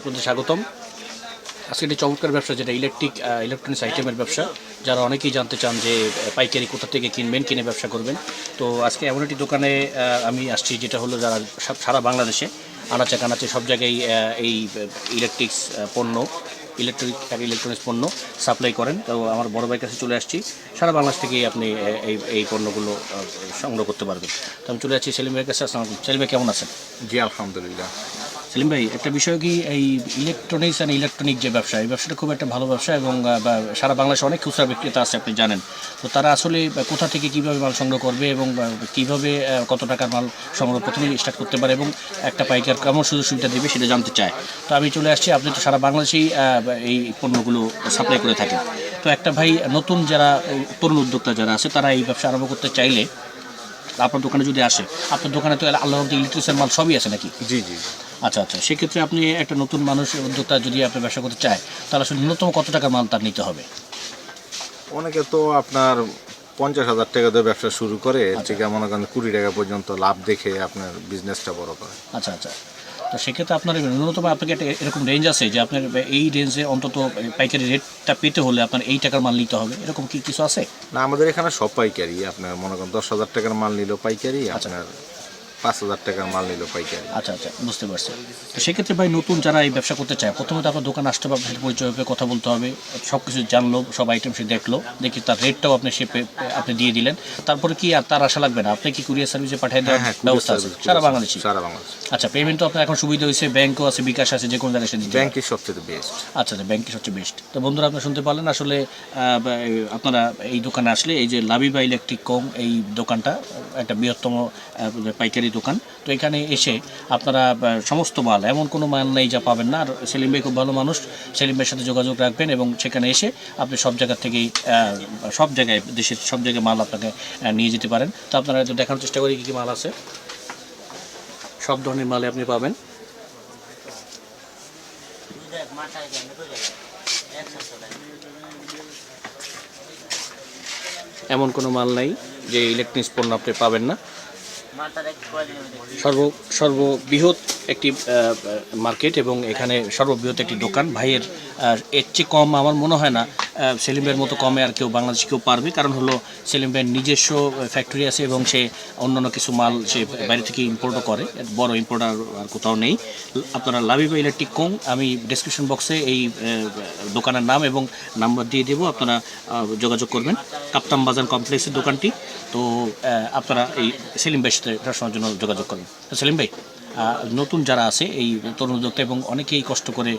আপনাদের স্বাগতম। আজকে একটি চমৎকার ব্যবসা, যেটা ইলেকট্রিক ইলেকট্রনিক্স আইটেমের ব্যবসা। যারা অনেকেই জানতে চান যে পাইকারি কোথা থেকে কিনবেন, কিনে ব্যবসা করবেন। তো আজকে এমন একটি দোকানে আমি আসছি, যেটা হলো যারা সারা বাংলাদেশে আনাচে কানাচে সব জায়গায় এই ইলেকট্রিক্স পণ্য ইলেকট্রিক ইলেকট্রনিক্স পণ্য সাপ্লাই করেন। তো আমার বড় ভাইয়ের কাছে চলে আসছি। সারা বাংলাদেশ থেকেই আপনি এই এই পণ্যগুলো সংগ্রহ করতে পারবেন। তো আমি চলে যাচ্ছি সেলিম ভাইয়ের কাছে। আসসালাম। সেলিম কেমন আছেন? জি, আলহামদুলিল্লাহ। সেলিম ভাই, একটা বিষয় কি, এই ইলেকট্রনিক্স অ্যান্ড ইলেকট্রনিক যে ব্যবসা, এই ব্যবসাটা খুব একটা ভালো ব্যবসা এবং সারা বাংলাদেশে অনেক খুচরা বিক্রেতা আছে আপনি জানেন। তো তারা আসলে কোথা থেকে কীভাবে মাল সংগ্রহ করবে এবং কীভাবে কত টাকার মাল সংগ্রহ প্রথমে স্টার্ট করতে পারে এবং একটা পাইকার কেমন সুযোগ সুবিধা দেবে সেটা জানতে চায়। তো আমি চলে আসছি, আপনি তো সারা বাংলাদেশেই এই পণ্যগুলো সাপ্লাই করে থাকেন। তো একটা ভাই, নতুন যারা তরুণ উদ্যোক্তা যারা আছে, তারা এই ব্যবসা আরম্ভ করতে চাইলে, আপনার দোকানে যদি আসে, আপনার দোকানে তো আল্লাহ ইলেকট্রিক্সের মাল সবই আছে নাকি? জি জি। আচ্ছা আচ্ছা। সেক্ষেত্রে আপনি একটা নতুন মানুষ উদ্যোক্তা যদি আপনি ব্যবসা করতে চায় তাহলে আসলে ন্যূনতম কত টাকা মাল তার নিতে হবে? অনেকে তো আপনার পঞ্চাশ হাজার টাকা দিয়ে ব্যবসা শুরু করে এর থেকে মনে করেন কুড়ি টাকা পর্যন্ত লাভ দেখে আপনার বিজনেসটা বড় করে। আচ্ছা আচ্ছা। তো সেক্ষেত্রে আপনার ন্যূনতম আপনাকে একটা এরকম রেঞ্জ আছে যে আপনার এই রেঞ্জে অন্তত পাইকারি রেটটা পেতে হলে আপনার এই টাকার মাল নিতে হবে এরকম কি কিছু আছে? না আমাদের এখানে সব পাইকারি। আপনার মনে করেন দশ হাজার টাকার মাল নিল পাইকারি আপনার পাঁচ হাজার টাকার মাল নিল পাইকারি। আচ্ছা আচ্ছা বুঝতে পারছি। তো সেক্ষেত্রে ভাই নতুন যারা এই ব্যবসা করতে চায় প্রথমে তো আপনার দোকান আসতে হবে আপনার পরিচয় হবে কথা বলতে হবে সব কিছু জানলো সব আইটেম সে দেখল দেখি তার রেটটাও আপনি সে আপনি দিয়ে দিলেন। তারপরে কি আর তার আশা লাগবে না? আপনি কি কুরিয়ার সার্ভিসে পাঠিয়ে দেওয়ার হ্যাঁ ব্যবস্থা আছে? সারা বাংলাদেশে? সারা বাংলাদেশ। আচ্ছা পেমেন্ট তো আপনার এখন সুবিধা হয়েছে ব্যাংকও আছে বিকাশ আছে যে কোনো জায়গায় সে দিতে পারে। ব্যাংকই সবচেয়ে বেস্ট আচ্ছা আচ্ছা ব্যাংকই সবচেয়ে বেস্ট তো বন্ধুরা আপনারা শুনতে পারলেন আসলে আপনারা এই দোকানে আসলে এই যে লাবিবা ইলেকট্রিক কম এই দোকানটা একটা বৃহত্তম আহ, পাইকারি দোকান। তো এখানে এসে আপনারা সমস্ত মাল, এমন কোনো মাল নেই যা পাবেন না। আর সেলিম ভাই খুব ভালো মানুষ। সেলিম ভাইয়ের সাথে যোগাযোগ রাখবেন এবং সেখানে এসে আপনি সব জায়গা থেকেই সব জায়গায়, দেশের সব জায়গায় মাল আপনাকে নিয়ে যেতে পারেন। তো আপনারা একটু দেখানোর চেষ্টা করি কী কী মাল আছে। সব ধরনের মালে আপনি পাবেন। এমন কোনো মাল নাই যে ইলেকট্রনিক্স পণ্য আপনি পাবেন না। সর্ব সর্ববৃহৎ একটি মার্কেট এবং এখানে সর্ববৃহৎ একটি দোকান। ভাইয়ের এর চেয়ে কম আমার মনে হয় না। সেলিম ভাইয়ের মতো কমে আর কেউ বাংলাদেশে কেউ পারবে। কারণ হলো সেলিম ভাইয়ের নিজস্ব ফ্যাক্টরি আছে এবং সে অন্যান্য কিছু মাল সে বাইরে থেকে ইম্পোর্টও করে। বড় ইম্পোর্ট আর আর কোথাও নেই। আপনারা লাভিবা ইলেকট্রিক কোং আমি ডিসক্রিপশন বক্সে এই দোকানের নাম এবং নাম্বার দিয়ে দেবো। আপনারা যোগাযোগ করবেন। কাপ্তাম বাজার কমপ্লেক্সের দোকানটি। তো আপনারা এই সেলিম ভাইয়ের সাথে সবসময়ের জন্য যোগাযোগ করেন। সেলিম ভাই নতুন যারা আছে এই তরুণ উদ্যোক্তা এবং অনেকেই কষ্ট করে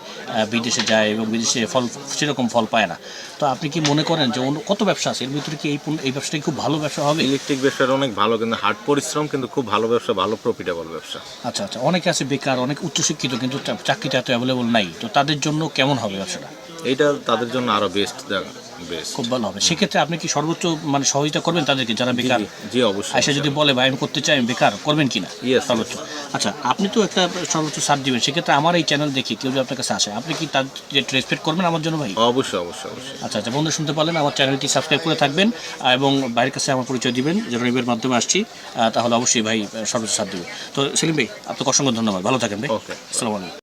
বিদেশে যায় এবং বিদেশে ফল সেরকম ফল পায় না। তো আপনি কি মনে করেন যে অন্য কত ব্যবসা আছে? এর ভিতরে কি এই এই ব্যবসাটা খুব ভালো ব্যবসা হবে? ইলেকট্রিক ব্যবসাটা অনেক ভালো কিন্তু হার্ড পরিশ্রম কিন্তু খুব ভালো ব্যবসা ভালো প্রফিটেবল ব্যবসা। আচ্ছা আচ্ছা। অনেকে আছে বেকার অনেক উচ্চশিক্ষিত কিন্তু চাকরিটা এত অ্যাভেলেবল নাই। তো তাদের জন্য কেমন হবে ব্যবসাটা? এইটা তাদের জন্য আরও বেস্ট বেস্ট খুব ভালো হবে। সেক্ষেত্রে আপনি কি সর্বোচ্চ মানে সহযোগিতা করবেন তাদেরকে যারা বেকার? জি অবশ্যই। আয়সা যদি বলে ভাই আমি করতে চাই আমি বেকার করবেন কিনা? Yes, সর্বোচ্চ। আচ্ছা আপনি তো একটা সর্বোচ্চ সার দিবেন। সেক্ষেত্রে আমার এই চ্যানেল দেখি কেউ যদি আপনার কাছে আসে আপনি কি তার রেসপেক্ট করবেন আমার জন্য ভাই? অবশ্যই অবশ্যই অবশ্যই। আচ্ছা আচ্ছা বন্ধু শুনতে পারলেন আমার চ্যানেলটি সাবস্ক্রাইব করে থাকবেন এবং বাইরের কাছে আমার পরিচয় দিবেন যে রনিবের মাধ্যমে আসছি তাহলে অবশ্যই ভাই সর্বোচ্চ সাথ দেবে তো সেলিম ভাই আপনাকে অসংখ্য ধন্যবাদ। ভালো থাকেন ভাই। Okay. আসসালামু আলাইকুম।